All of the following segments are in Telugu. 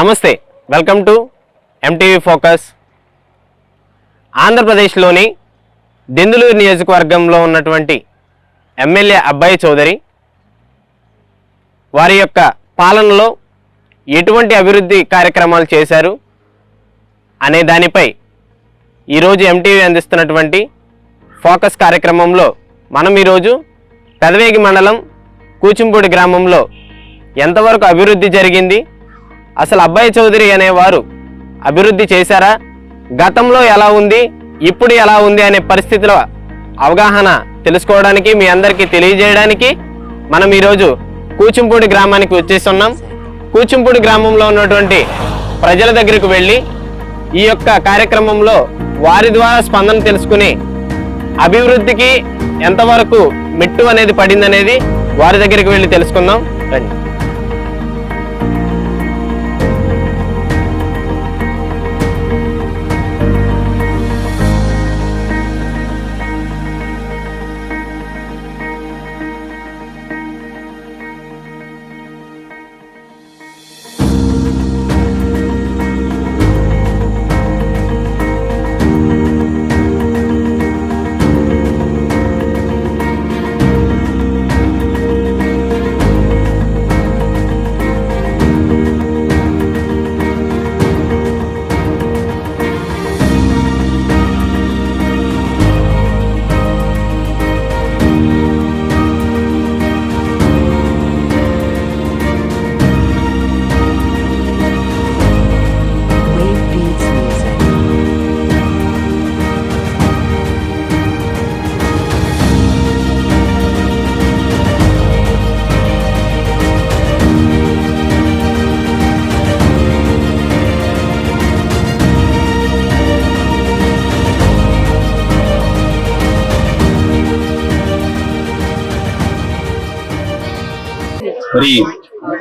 నమస్తే వెల్కమ్ టు ఎంటీవీ ఫోకస్ ఆంధ్రప్రదేశ్లోని దెందులూరు నియోజకవర్గంలో ఉన్నటువంటి ఎమ్మెల్యే అబ్బాయి చౌదరి వారి యొక్క పాలనలో ఎటువంటి అభివృద్ధి కార్యక్రమాలు చేశారు అనే దానిపై ఈరోజు ఎంటీవీ అందిస్తున్నటువంటి ఫోకస్ కార్యక్రమంలో మనం ఈరోజు పెదవేగి మండలం కూచింపూడి గ్రామంలో ఎంతవరకు అభివృద్ధి జరిగింది అసలు అబ్బాయి చౌదరి అనేవారు అభివృద్ధి చేశారా? గతంలో ఎలా ఉంది? ఇప్పుడు ఎలా ఉంది అనే పరిస్థితిలో అవగాహన తెలుసుకోవడానికి మీ అందరికీ తెలియజేయడానికి మనం ఈరోజు కూచింపూడి గ్రామానికి వచ్చేస్తున్నాం. కూచింపూడి గ్రామంలో ఉన్నటువంటి ప్రజల దగ్గరకు వెళ్ళి ఈ యొక్క కార్యక్రమంలో వారి ద్వారా స్పందన తెలుసుకుని అభివృద్ధికి ఎంతవరకు మెట్టు అనేది పడిందనేది వారి దగ్గరికి వెళ్ళి తెలుసుకుందాం. రండి మరి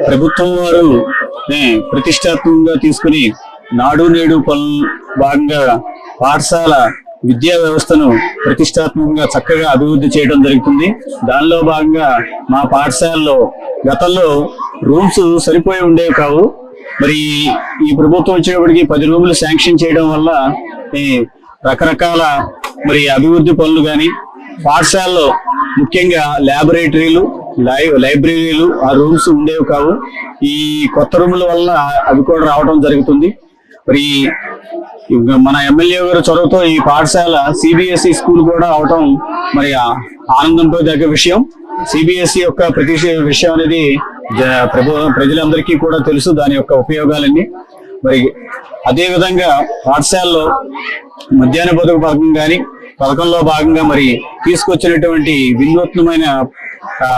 ప్రభుత్వం వారు ప్రతిష్టాత్మకంగా తీసుకుని నాడు నేడు పనులు భాగంగా పాఠశాల విద్యా వ్యవస్థను ప్రతిష్టాత్మకంగా చక్కగా అభివృద్ధి చేయడం జరుగుతుంది. దానిలో భాగంగా మా పాఠశాలలో గతంలో రూమ్స్ సరిపోయి ఉండేవి కావు. మరి ఈ ప్రభుత్వం వచ్చేటప్పటికి పది రూములు శాంక్షన్ చేయడం వల్ల ఈ రకరకాల మరి అభివృద్ధి పనులు కానీ పాఠశాలలో ముఖ్యంగా ల్యాబొరేటరీలు లైవ్ లైబ్రరీలు ఆ రూమ్స్ ఉండేవి కావు. ఈ కొత్త రూముల వల్ల అవి కూడా రావడం జరుగుతుంది. మరి మన ఎమ్మెల్యే గారు చొరవతో ఈ పాఠశాల సిబిఎస్ఈ స్కూల్ కూడా అవటం మరి ఆనందంతో దగ్గర విషయం. సిబిఎస్ఈ యొక్క ప్రతి విషయం అనేది జ- ప్రభు ప్రజలందరికీ కూడా తెలుసు దాని యొక్క ఉపయోగాలన్నీ. మరి అదే విధంగా పాఠశాలలో మధ్యాహ్న బతుకు పథకం కానీ పథకంలో భాగంగా మరి తీసుకొచ్చినటువంటి వినూత్నమైన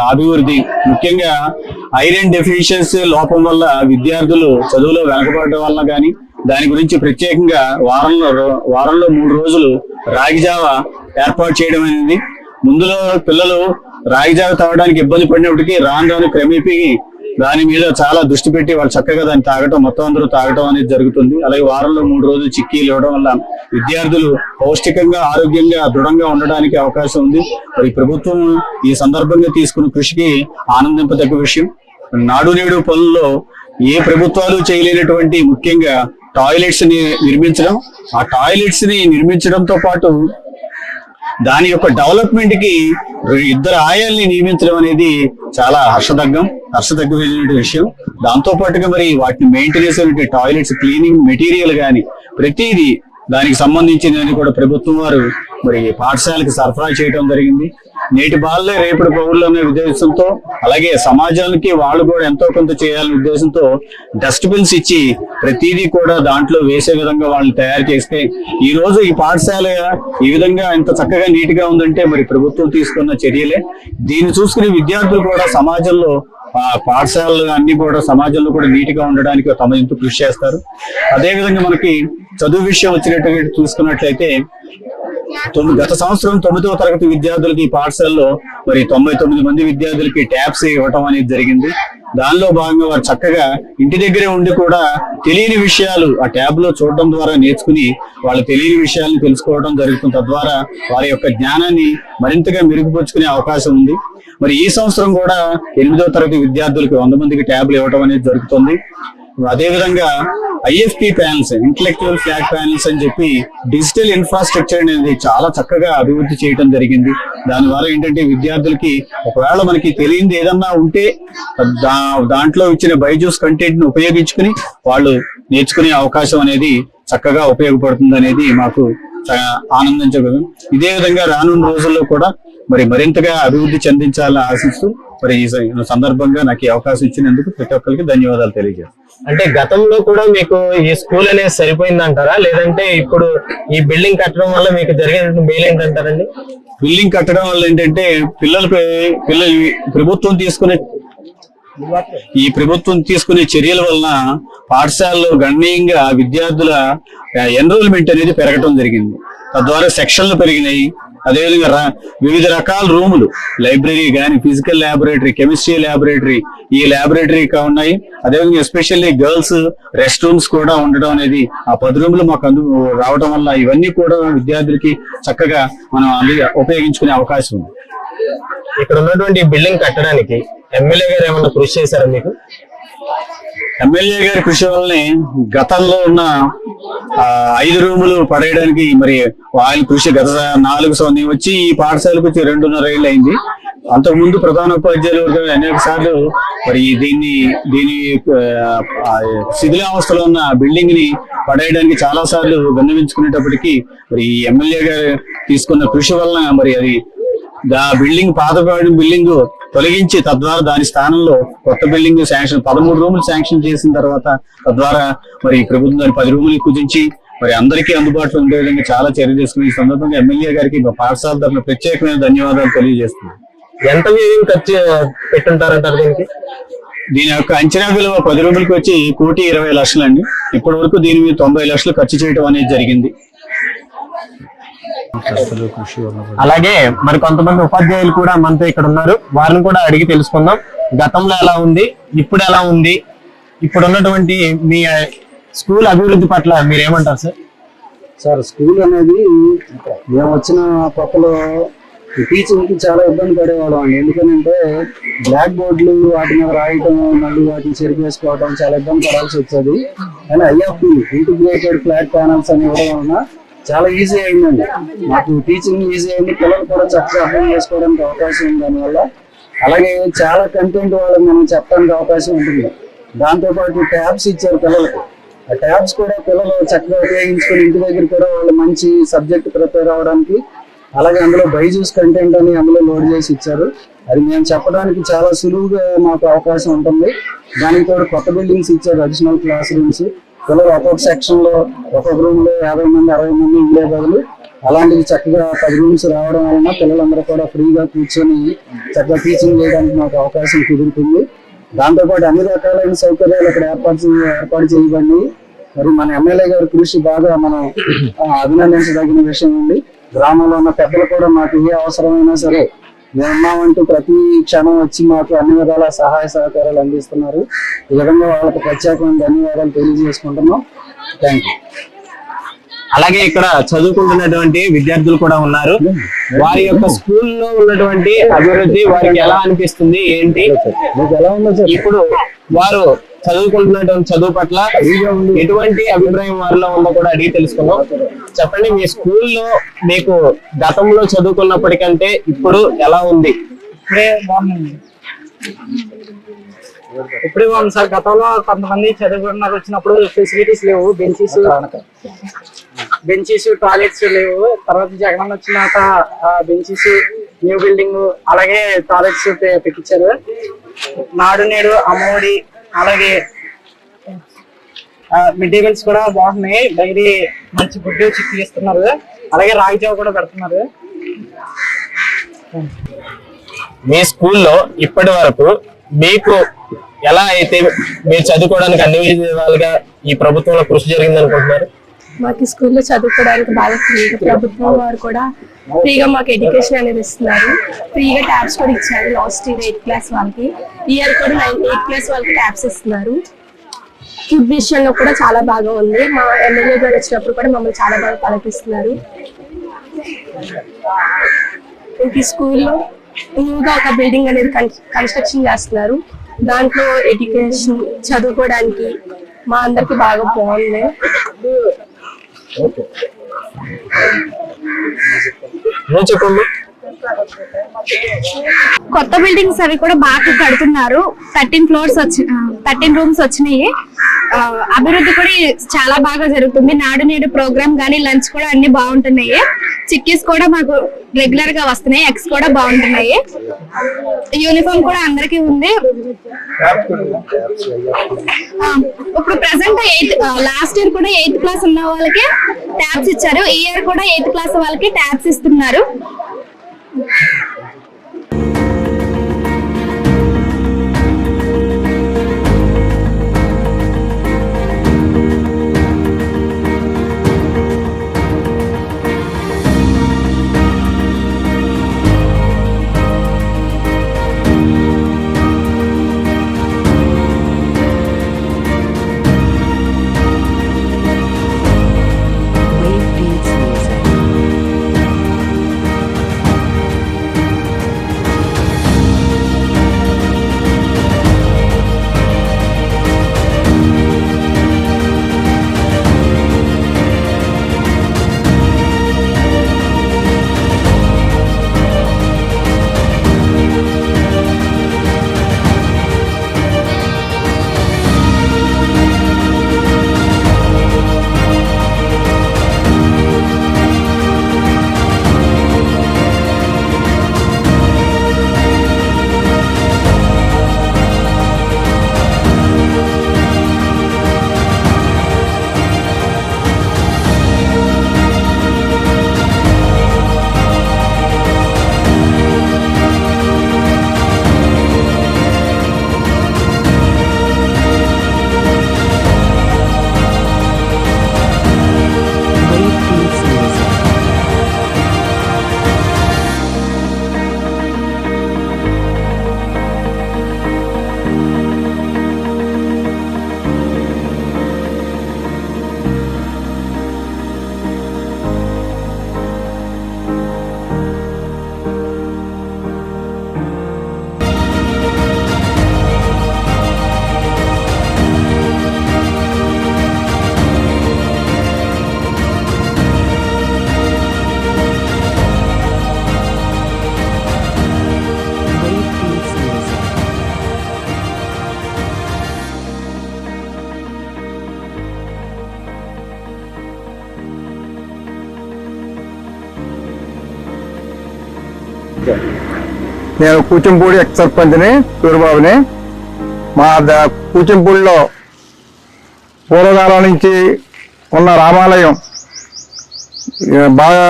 అభివృద్ధి. ముఖ్యంగా ఐరన్ డెఫిషియన్సీ లోపం వల్ల విద్యార్థులు చదువులో వెనకబడడం వల్ల కానీ దాని గురించి ప్రత్యేకంగా వారంలో రో- వారంలో మూడు రోజులు రాగిజావ ఏర్పాటు చేయడం అనేది ముందులో పిల్లలు రాగిజావ తాగడానికి ఇబ్బంది పడినప్పటికీ రాను రాను క్రమేపీ దాని మీద చాలా దృష్టి పెట్టి వాళ్ళు చక్కగా దాన్ని తాగటం మొత్తం అందరూ తాగటం అనేది జరుగుతుంది. అలాగే వారంలో మూడు రోజులు చిక్కీలు ఇవ్వడం వల్ల విద్యార్థులు పౌష్టికంగా ఆరోగ్యంగా దృఢంగా ఉండడానికి అవకాశం ఉంది. మరి ప్రభుత్వం ఈ సందర్భంగా తీసుకున్న కృషికి ఆనందింపదగ్గ విషయం నాడు నేడు పనుల్లో ఏ ప్రభుత్వాలు చేయలేనటువంటి ముఖ్యంగా టాయిలెట్స్ని నిర్మించడం. ఆ టాయిలెట్స్ని నిర్మించడంతో పాటు దాని యొక్క డెవలప్మెంట్కి ఇద్దరు ఆయాల్ని నియమించడం అనేది చాలా హర్షదగ్గం హర్షదగ్గమైన విషయం. దాంతో పాటుగా మరి వాటిని మెయింటెనెన్స్ టాయిలెట్స్ క్లీనింగ్ మెటీరియల్ కానీ ప్రతిదీ దానికి సంబంధించినది కూడా ప్రభుత్వం వారు మరి పాఠశాలకు సరఫరా చేయడం జరిగింది. నేటి బాలలే రేపటి పౌరులు అనే ఉద్దేశంతో అలాగే సమాజానికి వాళ్ళు కూడా ఎంతో కొంత చేయాలనే ఉద్దేశంతో డస్ట్బిన్స్ ఇచ్చి ప్రతిదీ కూడా దాంట్లో వేసే విధంగా వాళ్ళు తయారు చేస్తే ఈ రోజు ఈ పాఠశాల ఈ విధంగా ఎంత చక్కగా నీట్గా ఉందంటే మరి ప్రభుత్వం తీసుకున్న చర్యలే. దీన్ని చూసుకుని విద్యార్థులు కూడా సమాజంలో ఆ పాఠశాలలు అన్ని కూడా సమాజంలో కూడా నీట్గా ఉండడానికి తమ ఇంత కృషి చేస్తారు. అదే విధంగా మనకి చదువు విషయం వచ్చినట్టు చూసుకున్నట్లయితే గత సంవత్సరం తొమ్మిదవ తరగతి విద్యార్థులకి ఈ పాఠశాలలో మరి తొంభై తొమ్మిది మంది విద్యార్థులకి ట్యాబ్స్ ఇవ్వటం అనేది జరిగింది. దానిలో భాగంగా వారు చక్కగా ఇంటి దగ్గరే ఉండి కూడా తెలియని విషయాలు ఆ ట్యాబ్లో చూడడం ద్వారా నేర్చుకుని వాళ్ళు తెలియని విషయాలను తెలుసుకోవడం జరుగుతుంది. తద్వారా వారి యొక్క జ్ఞానాన్ని మరింతగా మెరుగుపరుచుకునే అవకాశం ఉంది. మరి ఈ సంవత్సరం కూడా ఎనిమిదవ తరగతి విద్యార్థులకు వంద మందికి ట్యాబ్లు ఇవ్వడం అనేది జరుగుతుంది. అదేవిధంగా IFP panels intellectual flag panels అని చెప్పి డిజిటల్ ఇన్ఫ్రాస్ట్రక్చర్ అనేది చాలా చక్కగా అభివృద్ధి చేయడం జరిగింది. దాని ద్వారా ఏంటంటే విద్యార్థులకి ఒకవేళ మనకి తెలియంది ఏదన్నా ఉంటే దా దాంట్లో ఇచ్చిన బైజూస్ కంటెంట్ను ఉపయోగించుకుని వాళ్ళు నేర్చుకునే అవకాశం అనేది చక్కగా ఉపయోగపడుతుంది అనేది మాకు ఆనందించగలం. ఇదే విధంగా రానున్న రోజుల్లో కూడా మరి మరింతగా అభివృద్ధి చెందించాలని ఆశిస్తూ మరి ఈ సందర్భంగా నాకు ఈ అవకాశం ఇచ్చినందుకు ప్రతి ఒక్కరికి ధన్యవాదాలు తెలియజేస్తాను. అంటే గతంలో కూడా మీకు ఈ స్కూల్ అనేది సరిపోయిందంటారా? లేదంటే ఇప్పుడు ఈ బిల్డింగ్ కట్టడం వల్ల మీకు జరిగిన మేలు ఏంటంటారండి? బిల్డింగ్ కట్టడం వల్ల ఏంటంటే పిల్లలకి పిల్లలు ప్రభుత్వం తీసుకునే ఈ ప్రభుత్వం తీసుకునే చర్యల వలన పాఠశాలలో గణనీయంగా విద్యార్థుల ఎన్రోల్మెంట్ అనేది పెరగటం జరిగింది. తద్వారా సెక్షన్లు పెరిగినాయి. అదేవిధంగా రా- వివిధ రకాల రూములు లైబ్రరీ కానీ ఫిజికల్ ల్యాబొరేటరీ కెమిస్ట్రీ ల్యాబొరేటరీ ఈ ల్యాబొరేటరీ ఉన్నాయి. అదేవిధంగా ఎస్పెషల్లీ గర్ల్స్ రెస్ట్ రూమ్స్ కూడా ఉండడం అనేది ఆ పది రూములు మాకు అందు రావడం వల్ల ఇవన్నీ కూడా విద్యార్థులకి చక్కగా మనం ఉపయోగించుకునే అవకాశం ఉంది. ఇక్కడ ఉన్నటువంటి బిల్డింగ్ కట్టడానికి ఎమ్మెల్యే గారు ఏమన్నా కృషి చేశారా మీకు? ఎమ్మెల్యే గారి కృషి వల్లనే గతంలో ఉన్న ఆ, ఐదు రూములు పడేయడానికి మరి ఆయన కృషి గత నాలుగు సంవత్సరం వచ్చి ఈ పాఠశాలకు వచ్చి రెండున్నర ఏళ్ళు అయింది. అంతకు ముందు ప్రధాన ఉపాధ్యాయులు వర్గం అనేక సార్లు మరి దీన్ని దీని శిథిలావస్థలో ఉన్న బిల్డింగ్ని పడేయడానికి చాలా సార్లు విన్నవించుకునేటప్పటికీ మరి ఈ ఎమ్మెల్యే గారు తీసుకున్న కృషి వలన మరి అది బిల్డింగ్ పాత బిల్డింగ్ తొలగించి తద్వారా దాని స్థానంలో కొత్త బిల్డింగ్ శాంక్షన్ పదమూడు రూములు శాంక్షన్ చేసిన తర్వాత తద్వారా మరి ప్రభుత్వం దాని పది రూములు కుదించి మరి అందరికీ అందుబాటులో ఉండే విధంగా చాలా చర్య తీసుకుని ఈ సందర్భంగా ఎమ్మెల్యే గారికి పాఠశాల తరఫున ప్రత్యేకమైన ధన్యవాదాలు తెలియజేస్తున్నాను. ఎంత వ్యయం ఖర్చు పెట్టుంటారంటారు దీనికి? దీని యొక్క అంచనా విలువ పది రూములకి వచ్చి కోటి ఇరవై లక్షలు అండి ఇప్పటి వరకు దీని మీద తొంభై లక్షలు ఖర్చు చేయడం అనేది జరిగింది. అలాగే మరి కొంతమంది ఉపాధ్యాయులు కూడా మనతో ఇక్కడ ఉన్నారు. వారిని కూడా అడిగి తెలుసుకుందాం. గతంలో ఎలా ఉంది? ఇప్పుడు ఎలా ఉంది? ఇప్పుడు ఉన్నటువంటి మీ స్కూల్ అభివృద్ధి పట్ల మీరు ఏమంటారు సార్? సార్ స్కూల్ అనేది మేము వచ్చిన కొత్తలో టీచింగ్కి చాలా ఇబ్బంది పడేవాళ్ళం. ఎందుకంటే బ్లాక్ బోర్డులు వాటి మీద రాయటం మళ్ళీ వాటిని చెరిపేసుకోవడం చాలా ఇబ్బంది పడాల్సి వచ్చేది కానీ ఐఎఫ్పి ఇంటిగ్రేటెడ్ ఫ్లాట్ ప్యానల్స్ అని ఇవ్వడం వలన చాలా ఈజీ అయిందండి. మాకు టీచింగ్ ఈజీ అయింది. పిల్లలు కూడా చక్కగా అర్థం చేసుకోవడానికి అవకాశం ఉంది దానివల్ల. అలాగే చాలా కంటెంట్ వాళ్ళకి మనం చెప్పడానికి అవకాశం ఉంటుంది. దాంతోపాటు ట్యాబ్స్ ఇచ్చారు పిల్లలకు. ఆ ట్యాబ్స్ కూడా పిల్లలు చక్కగా ఉపయోగించుకొని ఇంటి దగ్గర కూడా వాళ్ళు మంచి సబ్జెక్ట్ ప్రిపేర్ అవడానికి. అలాగే అందులో బైజూస్ కంటెంట్ అని అందులో లోడ్ చేసి ఇచ్చారు. అది మేము చెప్పడానికి చాలా సులువుగా మాకు అవకాశం ఉంటుంది. దానికి తోడు కొత్త బిల్డింగ్స్ ఇచ్చారు. అడిషనల్ క్లాస్ రూమ్స్ పిల్లలు ఒక్కొక్క సెక్షన్లో ఒక్కొక్క రూమ్లో యాభై మంది అరవై మంది ఉండే బదులు అలాంటివి చక్కగా పది రూమ్స్ రావడం వలన పిల్లలందరూ కూడా ఫ్రీగా కూర్చొని చక్కగా టీచింగ్ చేయడానికి మాకు అవకాశం కుదురుతుంది. దాంతోపాటు అన్ని రకాలైన సౌకర్యాలు ఇక్కడ ఏర్పాటు చేయ- ఏర్పాటు చేయబడి మరి మన ఎమ్మెల్యే గారి కృషి బాగా మనం అభినందించదగిన విషయం అండి. గ్రామంలో ఉన్న పెద్దలు కూడా మాకు ఏ అవసరమైనా సరే ఉన్నామంటూ ప్రతి క్షణం వచ్చి మాకు అన్ని విధాల సహాయ సహకారాలు అందిస్తున్నారు. ఈ విధంగా వాళ్ళకి ప్రత్యేకమైన ధన్యవాదాలు తెలియజేసుకుంటున్నాం. థ్యాంక్ యూ అలాగే ఇక్కడ చదువుకుంటున్నటువంటి విద్యార్థులు కూడా ఉన్నారు. వారి యొక్క స్కూల్లో ఉన్నటువంటి అభివృద్ధి వారికి ఎలా అనిపిస్తుంది ఏంటి? మీకు ఎలా ఉందో సార్ ఇప్పుడు వారు చదువుకుంటున్నటువంటి చదువు పట్ల ఎటువంటి అభిప్రాయం వారిలో ఉందో కూడా అడిగి తెలుసుకుందాం. చెప్పండి మీ స్కూల్లో మీకు గతంలో చదువుకున్నప్పటికంటే ఇప్పుడు ఎలా ఉంది? ఇప్పుడే బాగుంది ఇప్పుడే బాగుంది సార్. గతంలో కొంతమంది చదువుకున్నారు వచ్చినప్పుడు ఫెసిలిటీస్ లేవు బెంచెస్ బెంచెస్ టాయిలెట్స్ లేవు. తర్వాత జగన్ వచ్చినాక బెంచెస్ న్యూ బిల్డింగ్ అలాగే టాయిలెట్స్ పెట్టించారు. నాడు నేడు అమ్మఒడి అలాగే మిడ్ డే మీల్స్ కూడా బాగున్నాయి. డైలీ మంచి ఫుడ్ చిక్కి ఇస్తున్నారు అలాగే రాగి జావ కూడా పెడుతున్నారు. మీ స్కూల్లో ఇప్పటి వరకు మీకు ఎలా అయితే మీరు చదువుకోవడానికి అన్ని విధాలుగా ఈ ప్రభుత్వంలో కృషి జరిగింది అనుకుంటున్నారు మాకు స్కూల్లో చదువుకోవడానికి బాగా ఫ్రీగా ప్రభుత్వం వారు కూడా ఫ్రీగా మాకు ఎడ్యుకేషన్ అనేది ఇస్తున్నారు. ఫ్రీగా ట్యాబ్స్ కూడా ఇచ్చారు లాస్ట్ ఇయర్ ఎయిత్ క్లాస్ వాళ్ళకి. ఇయర్ కూడా నైన్ ఎయిత్ క్లాస్ వాళ్ళకి ట్యాబ్స్ ఇస్తున్నారు. ఫుడ్ విషయంలో కూడా చాలా బాగా ఉంది. మా ఎమ్మెల్యే గారు వచ్చినప్పుడు కూడా మమ్మల్ని చాలా బాగా పలకిస్తున్నారు ఈ స్కూల్లో న్యూగా ఒక బిల్డింగ్ అనేది కన్స్ట్రక్షన్ చేస్తున్నారు. దాంట్లో ఎడ్యుకేషన్ చదువుకోవడానికి మా అందరికి బాగా బాగుంది. కొత్త బిల్డింగ్స్ అవి కూడా బాగా కడుతున్నారు. థర్టీన్ ఫ్లోర్స్ వచ్చి థర్టీన్ రూమ్స్ వచ్చినాయి. అభివృద్ధి కూడా చాలా బాగా జరుగుతుంది. నాడు నేడు ప్రోగ్రామ్ కానీ లంచ్ కూడా అన్ని బాగుంటున్నాయి. చిక్కీస్ కూడా మాకు రెగ్యులర్గా వస్తున్నాయి. ఎగ్స్ కూడా బాగుంటున్నాయి. యూనిఫామ్ కూడా అందరికీ ఉంది. ఇప్పుడు ప్రెసెంట్ ఎయిత్ లాస్ట్ ఇయర్ కూడా ఎయిత్ క్లాస్ ఉన్న వాళ్ళకి ట్యాబ్స్ ఇచ్చారు. ఈ ఇయర్ కూడా ఎయిత్ క్లాస్ వాళ్ళకి ట్యాబ్స్ ఇస్తున్నారు. నేను కూచింపూడి ఎక్స్ సర్పంచ్ని సూర్యబాబుని మా ద- కూచింపూడిలో పూర్వకాలం నుంచి ఉన్న రామాలయం బాగా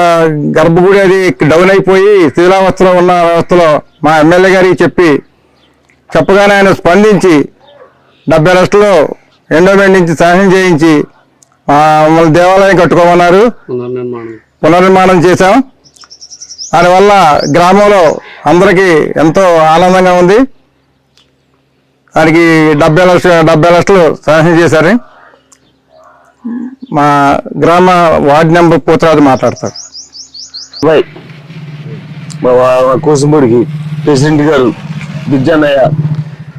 గర్భగుడి అది డౌన్ అయిపోయి శిథిలావస్థలో ఉన్న వ్యవస్థలో మా ఎమ్మెల్యే గారికి చెప్పి చెప్పగానే ఆయన స్పందించి డెబ్బై లక్షలు ఎండోమెంట్ నుంచి శాంక్షన్ చేయించి మమ్మల్ని దేవాలయం కట్టుకోమన్నారు. పునర్నిర్మాణం చేశాం. దానివల్ల గ్రామంలో అందరికీ ఎంతో ఆనందంగా ఉంది. దానికి డెబ్బై లక్షలు డెబ్బై లక్షలు సహాయం చేశారు. మా గ్రామ వార్డ్ నెంబర్ పోతరాజు మాట్లాడతారు బాయ్ కోసంపూడికి ప్రెసిడెంట్ గారు బిజ్జన్నయ్య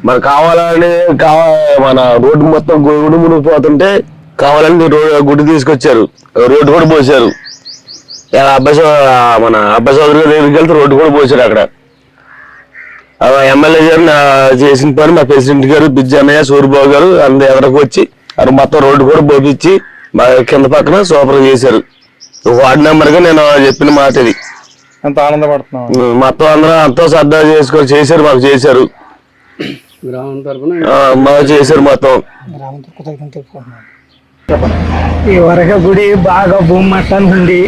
మన కావాలని కావా మన రోడ్డు మొత్తం గుడి మునిగిపోతుంటే కావాలని రోడ్డు గుడి తీసుకొచ్చారు. రోడ్డు కూడా పోసారు అబ్బాయి మన అబ్బాయి చౌదరి గారి దగ్గరికి వెళ్తే రోడ్డు కూడా పోసారు అక్కడ. ఎమ్మెల్యే గారు చేసిన పని మా ప్రెసిడెంట్ గారు బిజ్జన్నయ్య సూర్యబాబు గారు అందరు ఎదరకు వచ్చి అది మొత్తం రోడ్డు కూడా పోపించి మా కింద పక్కన సూపర్ చేశారు. వార్డు నెంబర్గా నేను చెప్పిన మాట ఇది. ఎంతో ఆనందపడుతున్నాం మొత్తం అందరూ ఎంతో శ్రద్ధ చేసుకొని చేశారు మాకు చేశారు. ఆ, మాకు చేశారు మొత్తం. ఈ వరక గుడి బాగా భూమి మట్టానికి ఉంది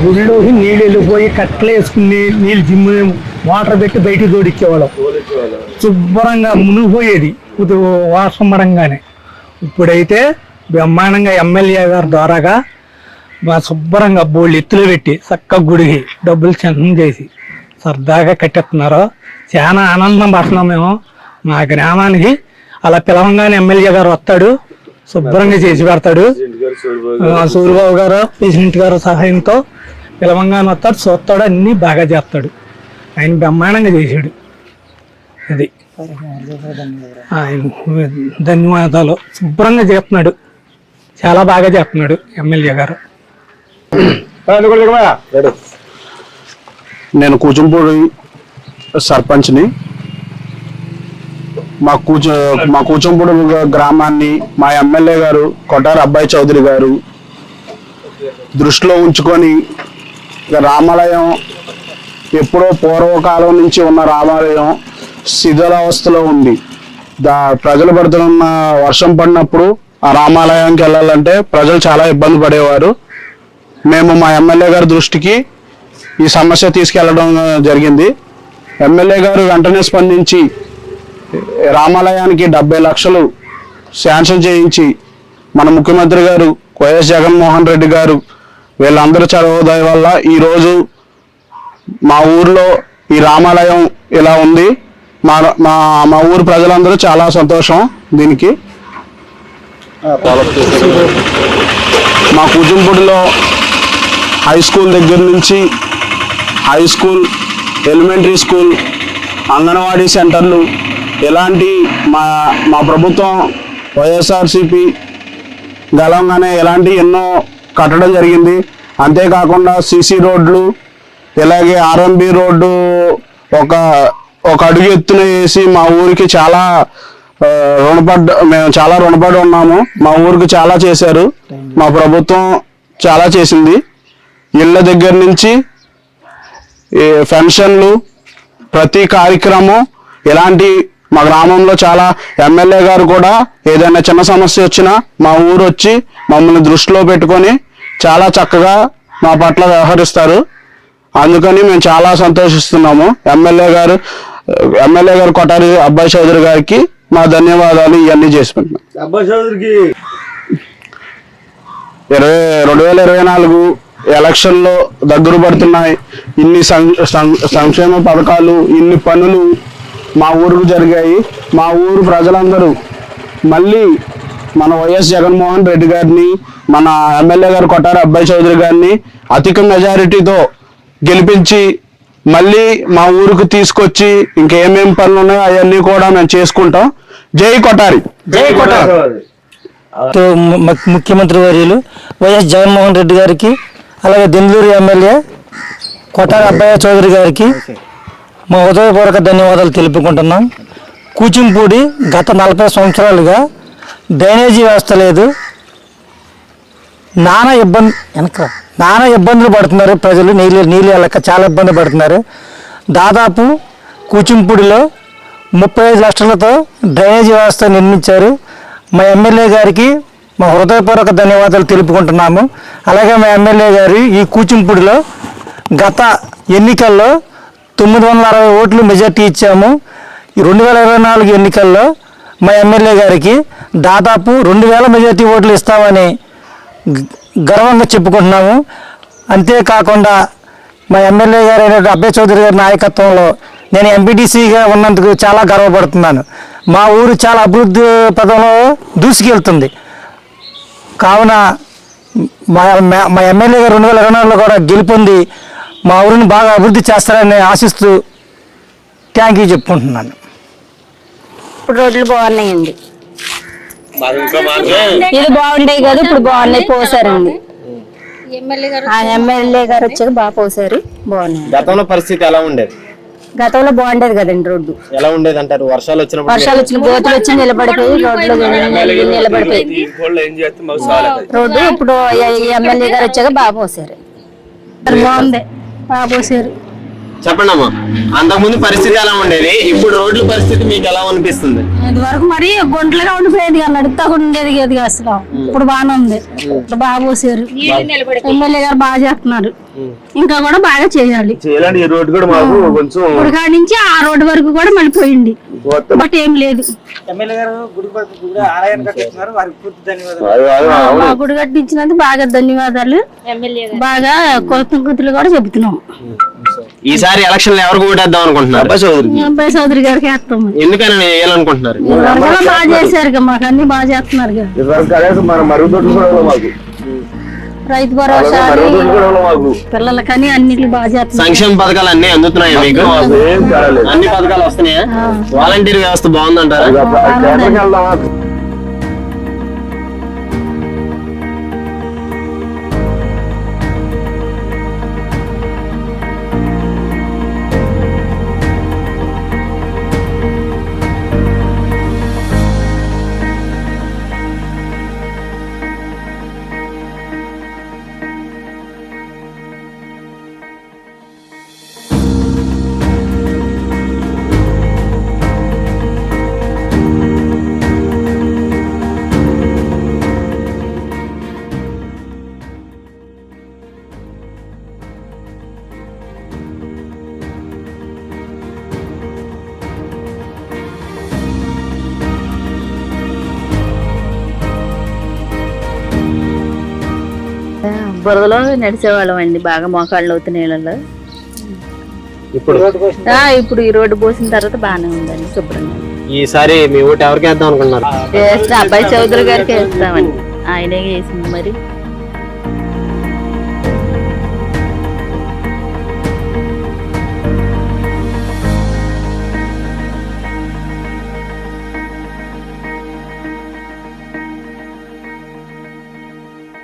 గుడిలోకి నీళ్ళు వెళ్ళిపోయి కట్టలు వేసుకుని నీళ్ళు జిమ్ము వాటర్ పెట్టి బయటికి తోడిచ్చేవాళ్ళం శుభ్రంగా మునిగిపోయేది. వాసం పడంగానే ఇప్పుడైతే బ్రహ్మాండంగా ఎమ్మెల్యే గారి ద్వారాగా మా శుభ్రంగా బోళ్ళు ఎత్తులు పెట్టి చక్క గుడికి డబ్బులు చెందం చేసి సరదాగా కట్టేస్తున్నారు. చాలా ఆనందం పడుతున్నాం మేము. మా గ్రామానికి అలా పిలవంగానే ఎమ్మెల్యే గారు వస్తాడు. శుభ్రంగా చేసి పెడతాడు. సూర్యబాబు గారు ప్రెసిడెంట్ గారు సహాయంతో పిలవంగానే వస్తాడు చూస్తాడు అన్ని బాగా చేస్తాడు. ఆయన బ్రహ్మాండంగా చేశాడు. అది. ఆయన ధన్యవాదాలు. శుభ్రంగా చేస్తున్నాడు. చాలా బాగా చేస్తున్నాడు ఎమ్మెల్యే గారు. నేను కూచంపూడి సర్పంచ్ని. మా కూచ మా కూచంపూడి గ్రామాన్ని మా ఎమ్మెల్యే గారు కొటార అబ్బాయి చౌదరి గారు దృష్టిలో ఉంచుకొని రామాలయం ఎప్పుడో పూర్వకాలం నుంచి ఉన్న రామాలయం శిథిలావస్థలో ఉంది. దా ప్రజలు పడుతున్న వర్షం పడినప్పుడు ఆ రామాలయానికి వెళ్ళాలంటే ప్రజలు చాలా ఇబ్బంది పడేవారు. మేము మా ఎమ్మెల్యే గారి దృష్టికి ఈ సమస్య తీసుకెళ్ళడం జరిగింది. ఎమ్మెల్యే గారు వెంటనే స్పందించి రామాలయానికి డెబ్బై లక్షలు శాంక్షన్ చేయించి మన ముఖ్యమంత్రి గారు వైఎస్ జగన్మోహన్ రెడ్డి గారు వీళ్ళందరూ చదవదయ వల్ల ఈరోజు మా ఊర్లో ఈ రామాలయం ఇలా ఉంది. మా మా మా ఊరు ప్రజలందరూ చాలా సంతోషం దీనికి. మా కుజంపూడిలో హై స్కూల్ దగ్గర నుంచి high school elementary school anganwadi సెంటర్లు ఇలాంటి మా మా ప్రభుత్వం వైఎస్ఆర్సిపి గలంగానే ఇలాంటి ఎన్నో కట్టడం జరిగింది. అంతేకాకుండా సిసి రోడ్లు ఇలాగే ఆర్ఎంబి రోడ్డు ఒక ఒక అడుగు ఎత్తున వేసి మా ఊరికి చాలా రుణపడ్డ మేము చాలా రుణపడి ఉన్నాము. మా ఊరికి చాలా చేశారు. మా ప్రభుత్వం చాలా చేసింది. ఇళ్ళ దగ్గర నుంచి పెన్షన్లు ప్రతి కార్యక్రమం ఇలాంటి మా గ్రామంలో చాలా ఎమ్మెల్యే గారు కూడా ఏదైనా చిన్న సమస్య వచ్చినా మా ఊరు వచ్చి మమ్మల్ని దృష్టిలో పెట్టుకొని చాలా చక్కగా మా పట్ల వ్యవహరిస్తారు. అందుకని మేము చాలా సంతోషిస్తున్నాము. ఎమ్మెల్యే గారు ఎమ్మెల్యే గారు కొటారి అబ్బాయి చౌదరి గారికి మా ధన్యవాదాలు ఇవన్నీ చేసుకుంటున్నాం. అబ్బాయి చౌదరికి ఇరవై రెండు వేల ఇరవై నాలుగు ఎలక్షన్లో దగ్గర పడుతున్నాయి. ఇన్ని సంక్షేమ పథకాలు ఇన్ని పనులు మా ఊరుకు జరిగాయి. మా ఊరు ప్రజలందరూ మళ్ళీ మన వైఎస్ జగన్మోహన్ రెడ్డి గారిని మన ఎమ్మెల్యే గారు కొట్టారి అబ్బాయి చౌదరి గారిని అధిక మెజారిటీతో గెలిపించి మళ్ళీ మా ఊరుకు తీసుకొచ్చి ఇంకేమేం పనులు ఉన్నాయో అవన్నీ కూడా మేము చేసుకుంటాం. జై కొట్టారి. జై కొట్టారి. ముఖ్యమంత్రి వర్యులు వైఎస్ జగన్మోహన్ రెడ్డి గారికి అలాగే దెందులూరు ఎమ్మెల్యే కొట్టారి అబ్బయ్య చౌదరి గారికి మా హృదయపూర్వక ధన్యవాదాలు తెలుపుకుంటున్నాం. కూచింపూడి గత నలభై సంవత్సరాలుగా డ్రైనేజీ వ్యవస్థ లేదు. నానా ఇబ్బంది వెనక నానా ఇబ్బందులు పడుతున్నారు ప్రజలు. నీళ్ళు నీళ్ళు వెళ్ళక చాలా ఇబ్బంది పడుతున్నారు. దాదాపు కూచింపూడిలో ముప్పై ఐదు లక్షలతో డ్రైనేజీ వ్యవస్థ నిర్మించారు. మా ఎమ్మెల్యే గారికి మా హృదయపూర్వక ధన్యవాదాలు తెలుపుకుంటున్నాము. అలాగే మా ఎమ్మెల్యే గారు ఈ కూచింపూడిలో గత ఎన్నికల్లో తొమ్మిది వందల అరవై ఓట్లు మెజార్టీ ఇచ్చాము. రెండు వేల ఇరవై నాలుగు ఎన్నికల్లో మా ఎమ్మెల్యే గారికి దాదాపు రెండు వేల మెజార్టీ ఓట్లు ఇస్తామని గర్వంగా చెప్పుకుంటున్నాము. అంతేకాకుండా మా ఎమ్మెల్యే గారు అయిన అభయ చౌదరి గారి నాయకత్వంలో నేను ఎంపీటీసీగా ఉన్నందుకు చాలా గర్వపడుతున్నాను. మా ఊరు చాలా అభివృద్ధి పదంలో దూసుకెళ్తుంది. కావున మా- మా ఎమ్మెల్యే గారు రెండు వేల ఇరవై నాలుగులో కూడా గెలుపొంది మా ఊరిని బాగా అభివృద్ధి చేస్తారని ఆశిస్తూ థ్యాంక్ యూ చెప్పుకుంటున్నాను. ఇప్పుడు రోడ్లు బాగున్నాయండి. ఇది బాగుండేవి కదా ఇప్పుడు బాగున్నాయి పోసారండి. ఆ ఎమ్మెల్యే గారు వచ్చాక బాగా పోసారు బాగున్నాయి. గతంలో పరిస్థితి ఎలా ఉండేది? గతంలో బాగుండేది కదండి రోడ్డు. ఎలా ఉండేది అంటారు? వర్షాలు వచ్చినప్పుడు వర్షాలు వచ్చిన గోతులు వచ్చి నిలబడిపోయి రోడ్లు నిలబడిపోయి. రోడ్డు ఇప్పుడు ఎమ్మెల్యే గారు వచ్చాక బాగా పోసారు. బాగుంది. బాగా పోసారు చెప్పండి అమ్మా అంతకుముందు పరిస్థితి ఎలా ఉండేది? ఇప్పుడు రోడ్ల పరిస్థితి మీకు ఎలా అనిపిస్తుంది? ఇది వరకు మరి గుంటలుగా ఉండిపోయేది కదా నడుపుతా కూడా ఉండేది కదా అసలు. ఇప్పుడు బాగానే ఉంది. ఇప్పుడు బాగా పోసారు ఎమ్మెల్యే గారు బాగా చేస్తున్నారు. ఇంకా కూడా బాగా చేయాలి. చేయాలండి ఈ రోడ్డు కూడా మాకు కొంచెం ఇప్పుడు కాడి నుంచి ఆ రోడ్డు వరకు కూడా మళ్ళీ పోయింది. బట్ ఏం లేదు. గుడి కట్టించినందుకు బాగా ధన్యవాదాలు. బాగా కొత్త కూతులు కూడా చెబుతున్నాం. ఈసారి ఎలక్షన్ ఎవరికి ఓటేద్దాం అనుకుంటున్నారు? అబ్బాయి చౌదరికి అబ్బాయి చౌదరి గారికి వేస్తాము ఎందుకని వేయాలనుకుంటున్నారు? బాగా చేశారు మాకు అన్ని బాగా చేస్తున్నారు మన మరుగుదొడ్లు కూడా మాకు. రైతు భరోసా పిల్లలకని అన్నిటికి బాగా సంక్షేమ పథకాలు అన్ని అందుతున్నాయా మీకు. అన్ని పథకాలు వస్తున్నాయా? వాలంటీర్ వ్యవస్థ బాగుందంటారా? బురదలో నడిచేవాళ్ళం అండి. బాగా మోకాళ్ళు అవుతున్న నీళ్ళలో ఇప్పుడు? ఆ, ఇప్పుడు ఈ రోడ్డు పోసిన తర్వాత బాగానే ఉందండి శుభ్రంగా. ఈసారి మీ ఓటు ఎవరికి వేద్దాం అనుకున్నారు వేస్తే అబ్బాయి చౌదరి గారికి వేస్తామండి. ఆయనే వేసింది మరి.